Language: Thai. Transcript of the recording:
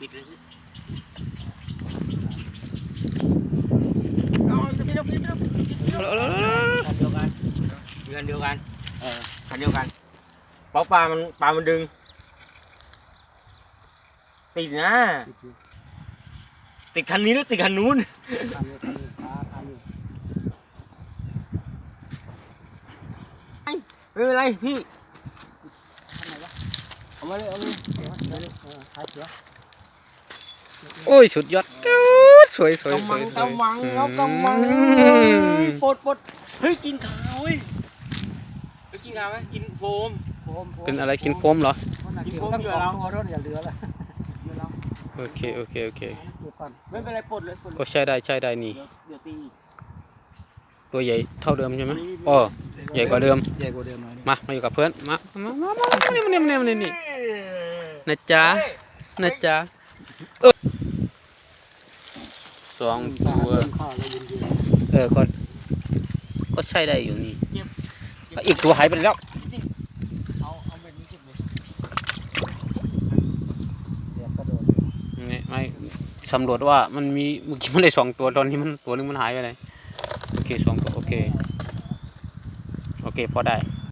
ปิดเลยเอาจะไม่ต้องไม่ต้องคันเดียวกันมีคันเดียวกันเออคันเดียวกันเพราะปลามันปลามันดึง ติดนะติดคันนี้หรือติดคันนู้นคันอยู่คันอยู่ปลาคันอยู่ไม่เป็นไรพี่คันไหนวะเอามาเลยเอามาเลยเดี๋ยวเดี๋ยวเออขายเสือ โอ้ยสุดยอดสวยสวยสกำมัวยงสวยกำมังแล้วกำมังอืมปลดปลดเฮ้ยกินขาวเฮ้ยไปกินขาวไหมกินโฟมโฟมโฟมกินอะไรกินโฟมเหรอมันหนักกินเกี่ยวโฟมตั้งเหลืสอองแล้วตัวรถอย่าเหลือละเดี๋ยวเราโอเคโอเคโอเคเก็บก่อนไม่เป็นไรปลดเลยปลดเลก็ยใช้ได้ใช้ได้นี่เดี๋ยวเดี๋ยวตีตัวใหญ่เท่าเดิมใช่ไหมอ๋อใหญ่กว่าเดิมใหญ่กว่าเดิมหน่อยมามาอยู่กับเพื่อนมามามามามานี่มานี่มานี่มานี่นี่นะจ๊ะนะจ๊ะเออ สองปลาตัวเริ่มข้าวแล้วเย็นเออก็ก็ใช้ได้อยู่นี่ อีกตัวหายไปแล้วเอาเอาแบบนี้เก็บเลยๆเดี๋ยวก็โดนนี่ไม่สำรวจว่ามันมีเมื่อกี้มันได้สองตัวตอนนี้มันตัวนึงมันหายไปไหนโอเคสองตัวโอเค โอเคพอได้